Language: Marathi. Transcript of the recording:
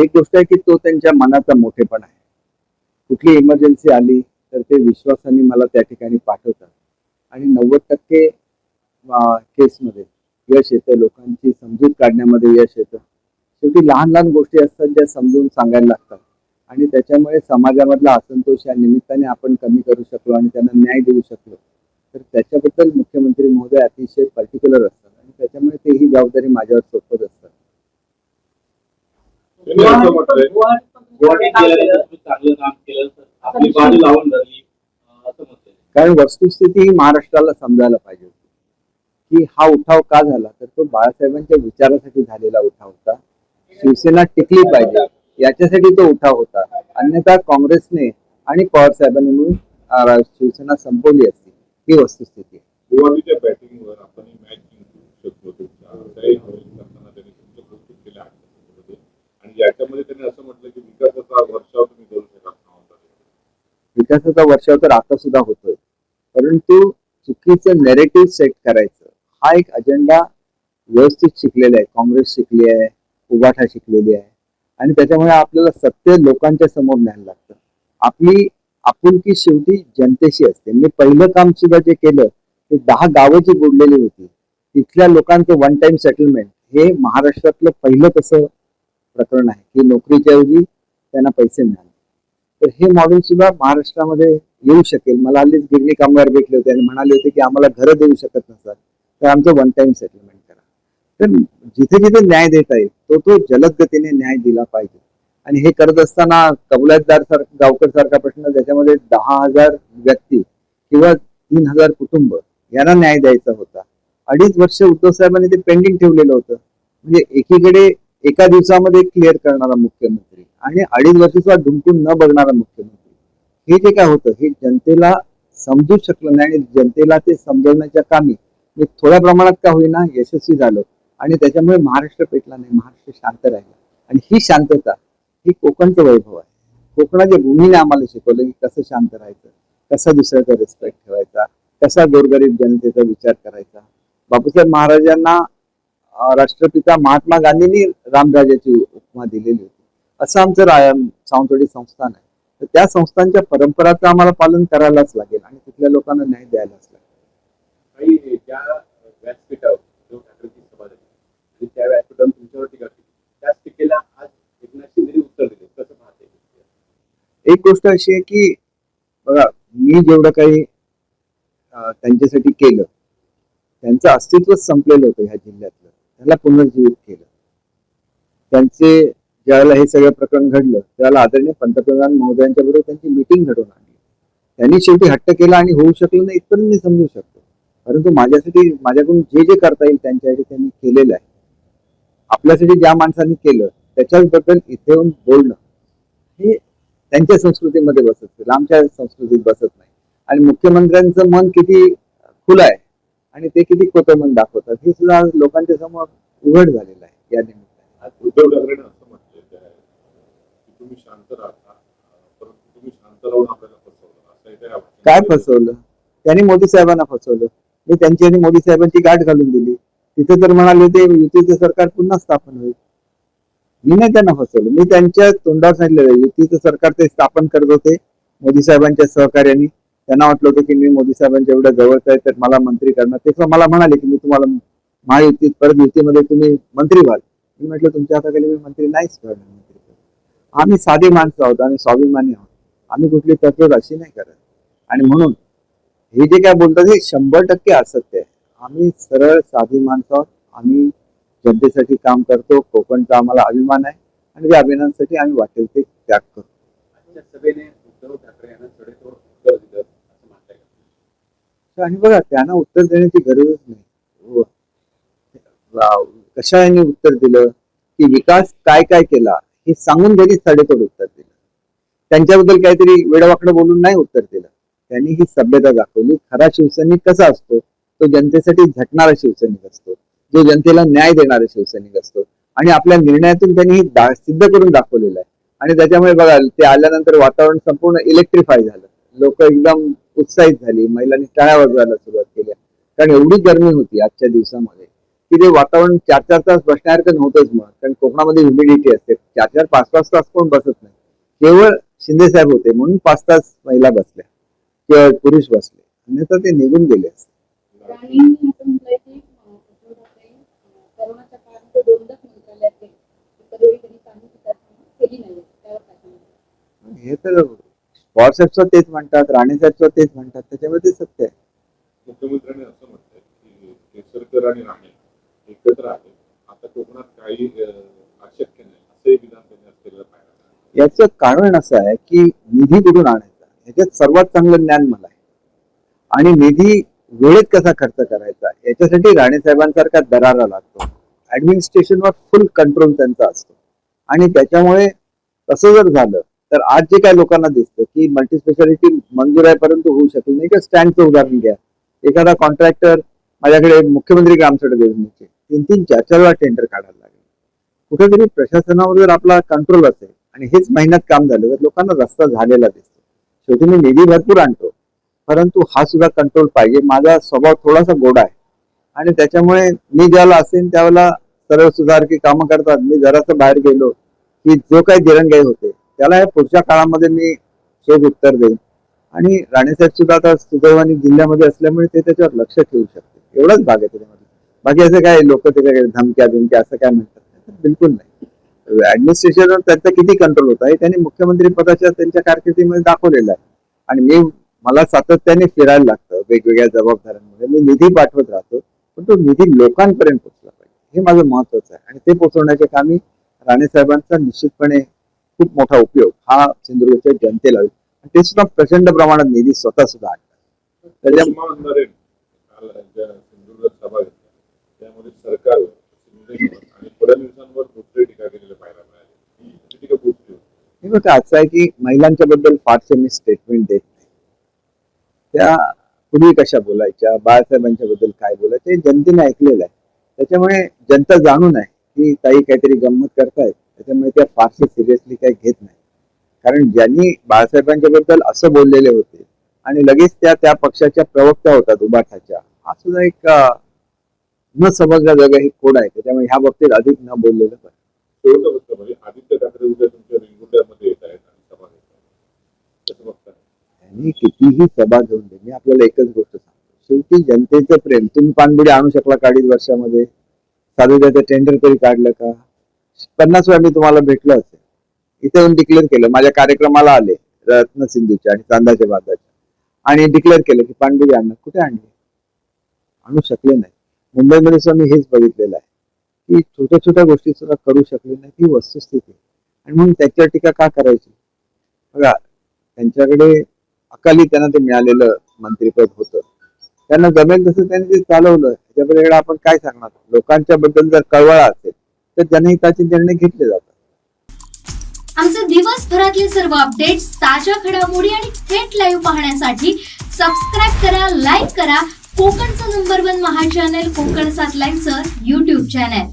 एक गोष्ट आहे की तो त्यांच्या मनाचा मोठेपण आहे. कुठली इमर्जन्सी आली तर ते विश्वासाने मला त्या ठिकाणी पाठवतात. आणि नव्वद टक्के केसमध्ये यश येतं लोकांची समजूत काढण्यामध्ये यश येतं. शेवटी लहान लहान गोष्टी असतात ज्या समजून सांगायला लागतात. आणि त्याच्यामुळे समाजामधला असंतोष या निमित्ताने आपण कमी करू शकलो आणि त्यांना न्याय देऊ शकलो. तर त्याच्याबद्दल मुख्यमंत्री महोदय अतिशय पर्टिक्युलर असतात. आणि त्याच्यामुळे ते ही जबाबदारी माझ्यावर सोपत असतात कारण वस्तुस्थिती ही महाराष्ट्राला समजायला पाहिजे होती. की हा उठाव का झाला? तर तो बाळासाहेबांच्या विचारासाठी झालेला उठाव होता. शिवसेना टिकली पाहिजे. याच्यासाठी तो उठाव होता. अन्यथा काँग्रेसने आणि पवार साहेबांनी मिळून शिवसेना संपवली असती. ही वस्तुस्थिती आहे गुवाहाटीच्या बॅटिंगवर आपण मॅच जिंकू शकलो तुमचा असाही होईल करताना त्यांनी तुमचं कौतुक केलं आठवड्यामध्ये आणि म्हणजे याच्यामध्ये त्यांनी असं म्हटलं की विकासाचा वर्षाव तुम्ही करू शकत नव्हता विकासाचा वर्षाव तर आता सुद्धा होतोय. परंतु चुकीचं नेरेटिव्ह सेट करायचं. हा एक अजेंडा व्यवस्थित शिकलेला आहे. काँग्रेस शिकली आहे उभाठा शिकलेली आहे. आणि त्याच्यामुळे आपल्याला सत्य लोकांच्या समोर न्यायला लागतं. आपली आपुलकी शेवटी जनतेशी असते. मी पहिलं काम सुद्धा जे केलं ते दहा गावं जी बुडलेली होती तिथल्या लोकांचं वन टाइम सेटलमेंट हे महाराष्ट्रातलं पहिलं तसं प्रकरण आहे की नोकरीच्या ऐवजी त्यांना पैसे मिळाले. तर हे मॉडेल सुद्धा महाराष्ट्रामध्ये येऊ शकेल. मला हल्लीच गिरणी कामगार भेटले होते आणि म्हणाले होते की आम्हाला घरं देऊ शकत नसतात तर आमचं वन टाइम सेटलमेंट करा. तर जिथे जिथे न्याय देता येईल तो तो जलद गतीने न्याय दिला पाहिजे. आणि हे करत असताना कबलातदार सारखा गावकर सारखा प्रश्न ज्याच्यामध्ये दहा हजार व्यक्ती किंवा तीन हजार कुटुंब यांना न्याय द्यायचा होता. अडीच वर्ष उद्धव साहेबांनी ते पेंडिंग ठेवलेलं होतं. म्हणजे एकीकडे एका दिवसामध्ये क्लिअर करणारा मुख्यमंत्री आणि अडीच वर्षाचा ढुंकून न बघणारा मुख्यमंत्री. हे जे काय होतं हे जनतेला समजू शकलं नाही आणि जनतेला ते समजवण्याच्या कामी मी थोड्या प्रमाणात का होईना यशस्वी झालो आणि त्याच्यामुळे महाराष्ट्र पेटला नाही महाराष्ट्र शांत राहिला. आणि ही शांतता ही कोकणचं वैभव आहे. कोकणाच्या भूमीने आम्हाला शिकवलं की कसं शांत राहायचं कसा दुसऱ्याचा रिस्पेक्ट ठेवायचा कसा गोरगरीब जनतेचा विचार करायचा. बापूसाहेब महाराजांना राष्ट्रपिता महात्मा गांधींनी रामराजाची उपमा दिलेली होती. असं आमचं रा- सावंतवाडी संस्थान आहे. तर त्या संस्थांच्या परंपराचं आम्हाला पालन करायलाच लागेल आणि तिथल्या लोकांना न्याय द्यायलाच लागेल. एक गोष्ट अशी आहे की बघा मी जेवढं काही त्यांच्यासाठी केलं त्यांचं अस्तित्वच संपलेलं होतं ह्या जिल्ह्यातलं. त्याला पुनर्जीवित केलं. त्यांचे ज्यावेळेला हे सगळं प्रकरण घडलं त्यावेळेला आदरणीय पंतप्रधान महोदयांच्या बरोबर त्यांची मिटिंग घडवून आणली. त्यांनी शेवटी हट्ट केला आणि होऊ शकलं नाही इथपर्यंत मी समजू शकतो. परंतु माझ्यासाठी माझ्याकडून जे जे करता येईल त्यांच्यासाठी त्यांनी केलेलं आहे. आपल्यासाठी ज्या माणसांनी केलं त्याच्याबद्दल इथे येऊन बोलणं हे त्यांच्या संस्कृतीमध्ये बसत असेल आमच्या संस्कृतीत बसत नाही. आणि मुख्यमंत्र्यांचं मन किती खुलं आहे आणि ते किती कोतमन दाखवतात हे सुद्धा लोकांच्या समोर उघड झालेलं आहे या निमित्ताने. आज उद्धव ठाकरेनं असं म्हटलेलं आहे की तुम्ही शांत राहा परंतु तुम्ही शांत राहून आपल्याला फसवलं. काय फसवलं? त्यांनी मोदी साहेबांना फसवलं. मी त्यांची आणि मोदी साहेबांची गाठ घालून दिली. तिथे तर म्हणाले होते युतीचं सरकार पुन्हा स्थापन होईल. मी नाही त्यांना फसवलं. मी त्यांच्या तोंडावर सांगितलेलं युतीचं सरकार ते स्थापन करत होते. मोदी साहेबांच्या सहकार्याने. त्यांना वाटलं होतं की मी मोदी साहेबांच्या एवढ्या जवळच आहे तर मला मंत्री करणार. ते मला म्हणाले की मी तुम्हाला महायुती परत युतीमध्ये तुम्ही मंत्री व्हाल. मी म्हटलं तुमच्या हाताखाली मी मंत्री नाहीच करणार मंत्री आम्ही साधे माणसं आहोत आणि स्वाभिमानी आहोत. आम्ही कुठली तत्व अशी नाही करत. आणि म्हणून हे जे काय बोलतात हे शंभर टक्के असत्य आहे. आम्ही सरळ साधी माणसं आहोत. आम्ही जनतेसाठी काम करतो कोकणचा आम्हाला अभिमान आहे. आणि त्या अभिमानासाठी आम्ही वाटेल ते त्याग करतो. सभेने उद्धव ठाकरे यांना सडेतोड उत्तर दिलं असं म्हणताय का? आणि बघा त्यांना उत्तर देण्याची गरजच नाही. हो. कशा यांनी उत्तर दिलं? की विकास काय काय केला? हे सांगून त्यांनी सडेतोड उत्तर दिलं. त्यांच्याबद्दल काहीतरी वेडवाकडं बोलून नाही उत्तर दिलं. त्यांनी ही सभ्यता दाखवली. खरा शिवसैनिक कसा असतो? तो जनतेसाठी झटणारा शिवसैनिक असतो. जो जनतेला न्याय देणारा शिवसैनिक असतो. आणि आपल्या निर्णयातून त्यांनी हे सिद्ध करून दाखवलेलं आहे. आणि त्याच्यामुळे बघा ते आल्यानंतर वातावरण संपूर्ण इलेक्ट्रिफाय झालं. लोक एकदम उत्साहित झाली महिलांनी टाळ्या वाजवायला सुरुवात केल्या कारण एवढी गरमी होती आजच्या दिवसामध्ये की ते वातावरण चार चार तास बसण्यासारखं नव्हतंच मग कारण कोकणामध्ये ह्युमिडिटी असते. चार चार पाच पाच तास कोण बसत नाही. केवळ शिंदे साहेब होते म्हणून पाच तास महिला बसल्या. किंवा पुरुष बसले. अन्यथा ते निघून गेले असते. हे तर पवार साहेबचं तेच म्हणतात राणे साहेबचं तेच म्हणतात त्याच्यामध्ये ते सत्य आहे. मुख्यमंत्र्यांनी असं म्हटलंय की केसरकर आणि राणे एकत्र आहे आता कोकणात काही अशक्य नाही असंही विधान त्यांनी आज पाहिजे याचं कारण असं आहे की निधी कुठून आणायचा? ह्याच्यात सर्वात चांगलं ज्ञान मला आहे. आणि निधी वेळेत कसा खर्च करायचा? याच्यासाठी राणे साहेबांसारखा दरारा लागतो. ऍडमिनिस्ट्रेशनवर फुल कंट्रोल त्यांचा असतो. आणि त्याच्यामुळे तसं जर झालं तर आज जे काय लोकांना दिसतं की मल्टीस्पेशालिटी मंजूर आहे परंतु होऊ शकेल नाही. किंवा स्टँडचं उदाहरण घ्या. एखादा कॉन्ट्रॅक्टर माझ्याकडे मुख्यमंत्री ग्रामसडक योजनेचे तीन तीन चार चार वेळा टेंडर काढायला लागले. कुठेतरी प्रशासनावर जर आपला कंट्रोल असेल आणि हेच महिन्यात काम झालं तर लोकांना रस्ता झालेला दिसतो. शेवटी मी निधी भरपूर आणतो परंतु हा सुद्धा कंट्रोल पाहिजे. माझा स्वभाव थोडासा गोडा आहे. आणि त्याच्यामुळे मी ज्याला असेल त्यावेळेला सर्व सुधारकी कामं करतात. मी जरासं बाहेर गेलो की जो काही दिरंगाई होते त्याला पुढच्या काळामध्ये मी शोध उत्तर देईन. आणि राणेसाहेब सुद्धा आता सुदैवानी जिल्ह्यामध्ये असल्यामुळे ते त्याच्यावर लक्ष ठेवू शकते एवढाच भाग आहे त्याच्यामध्ये. बाकी असं काय लोक त्याच्याकडे धमक्या बिमक्या असं काय म्हणतात बिलकुल नाही. ऍडमिनिस्ट्रेशनवर त्यांचा किती कंट्रोल होता हे त्यांनी मुख्यमंत्री पदाच्या त्यांच्या कारकिर्दीमध्ये दाखवलेलं आहे. आणि मी मला सातत्याने फिरायला लागतं. वेगवेगळ्या जबाबदाऱ्यांमध्ये मी निधी पाठवत राहतो पण तो निधी लोकांपर्यंत पोहोचला पाहिजे. हे माझं महत्वाचं आहे. आणि ते पोहोचवण्याचे कामी राणे साहेबांचा निश्चितपणे खूप मोठा उपयोग हा सिंधुदुर्गच्या जनतेला होईल. आणि ते सुद्धा प्रचंड प्रमाणात निधी स्वतः सुद्धा आणतात. त्यामध्ये आणि फडणवीसांवर टीका पाहायला मिळाली. हे बघा असं आहे की महिलांच्या बद्दल फारसे मी स्टेटमेंट देत नाही. त्या पूर्वी कशा बोलायच्या बाळासाहेबांच्या बद्दल काय बोलायचं हे जनतेने ऐकलेलं आहे. त्याच्यामुळे जनता जाणून आहे की ताई काहीतरी गंमत करतायत. त्याच्यामुळे त्या फारसे सिरियसली काही घेत नाही. कारण ज्यांनी बाळासाहेबांच्या बद्दल असं बोललेले होते आणि लगेच त्या त्या पक्षाच्या प्रवक्त्या होतात उबाठाच्या. हा सुद्धा एक न समजल्या जागा ही कोड आहे? त्याच्यामुळे ह्या बाबतीत अधिक न बोललेलं फक्त म्हणजे आदित्य ठाकरे उद्या तुमच्या रिंगुंड्यामध्ये येत आहेत आणि सभा घेत आहेत. कसं बघता त्यांनी कितीही सभा घेऊन दे मी आपल्याला एकच गोष्ट सांगतो. शेवटी जनतेचं प्रेम तुम्ही पानबुडी आणू शकला का अडीच वर्षामध्ये? साधं त्याचं टेंडर तरी काढलं का? पन्नास वेळा मी तुम्हाला भेटलो असेल. इथे येऊन डिक्लेअर केलं. माझ्या कार्यक्रमाला आले रत्न सिंधूच्या आणि चांदाच्या बांधाच्या आणि डिक्लेअर केलं की पांडुरी आणणार कुठे आणली? आणू शकले नाही. मुंबईमध्ये सुद्धा मी हेच बघितलेलं आहे की छोट्या छोट्या गोष्टी सुद्धा करू शकले नाही. ही वस्तुस्थिती आणि म्हणून त्याच्यावर टीका का करायची? बघा त्यांच्याकडे अकाली त्यांना ते मिळालेलं मंत्रीपद होतं. त्यांना जमेल तसं त्यांनी ते चालवलं. त्याच्याबद्दल आपण काय सांगणार? लोकांच्या बद्दल जर कळवळा असेल तर जनहिताचे निर्णय घेतले जातात. आमचे दिवसभरातले सर्व अपडेट्स ताज्या घडामोडी आणि थेट लाईव्ह पाहण्यासाठी सबस्क्राईब करा लाईक करा. कोकणचं नंबर वन महा चॅनल कोकण सात लाईनचं युट्यूब चॅनल